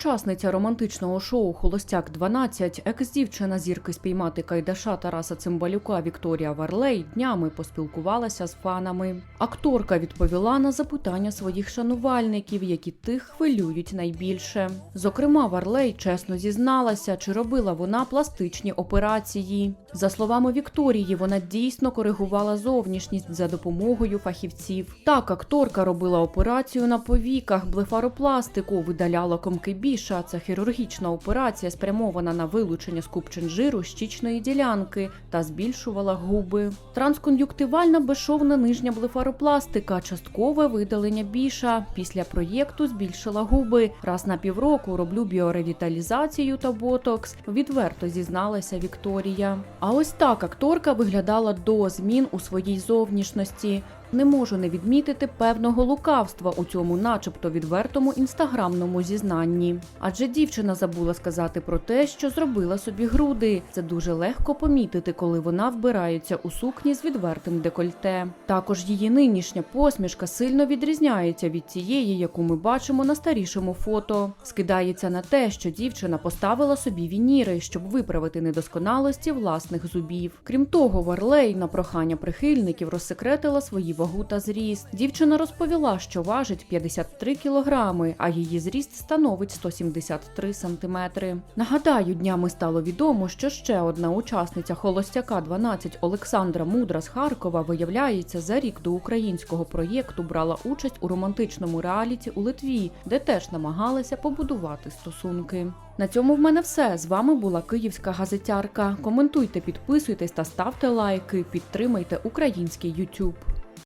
Учасниця романтичного шоу Холостяк 12 екс-дівчина зірки спіймати кайдаша Тараса Цимбалюка Вікторія Варлей днями поспілкувалася з фанами. Акторка відповіла на запитання своїх шанувальників, які тих хвилюють найбільше. Зокрема, Варлей чесно зізналася, чи робила вона пластичні операції. За словами Вікторії, вона дійсно коригувала зовнішність за допомогою фахівців. Так, акторка робила операцію на повіках, блефаропластику, видаляла комки біша. Це хірургічна операція, спрямована на вилучення скупчин жиру щічної ділянки та збільшувала губи. Транскон'юктивальна безшовна нижня блефаропластика, часткове видалення біша. Після проєкту збільшила губи. Раз на півроку роблю біоревіталізацію та ботокс. Відверто зізналася Вікторія. А ось так акторка виглядала до змін у своїй зовнішності. Не можу не відмітити певного лукавства у цьому, начебто, відвертому інстаграмному зізнанні. Адже дівчина забула сказати про те, що зробила собі груди. Це дуже легко помітити, коли вона вбирається у сукні з відвертим декольте. Також її нинішня посмішка сильно відрізняється від тієї, яку ми бачимо на старішому фото. Скидається на те, що дівчина поставила собі вініри, щоб виправити недосконалості власних зубів. Крім того, Варлей на прохання прихильників розсекретила свої вагу та зріст. Дівчина розповіла, що важить 53 кілограми, а її зріст становить 173 сантиметри. Нагадаю, днями стало відомо, що ще одна учасниця холостяка 12 Олександра Мудра з Харкова виявляється за рік до українського проєкту брала участь у романтичному реаліті у Литві, де теж намагалася побудувати стосунки. На цьому в мене все. З вами була Київська газетярка. Коментуйте, підписуйтесь та ставте лайки. Підтримайте український YouTube.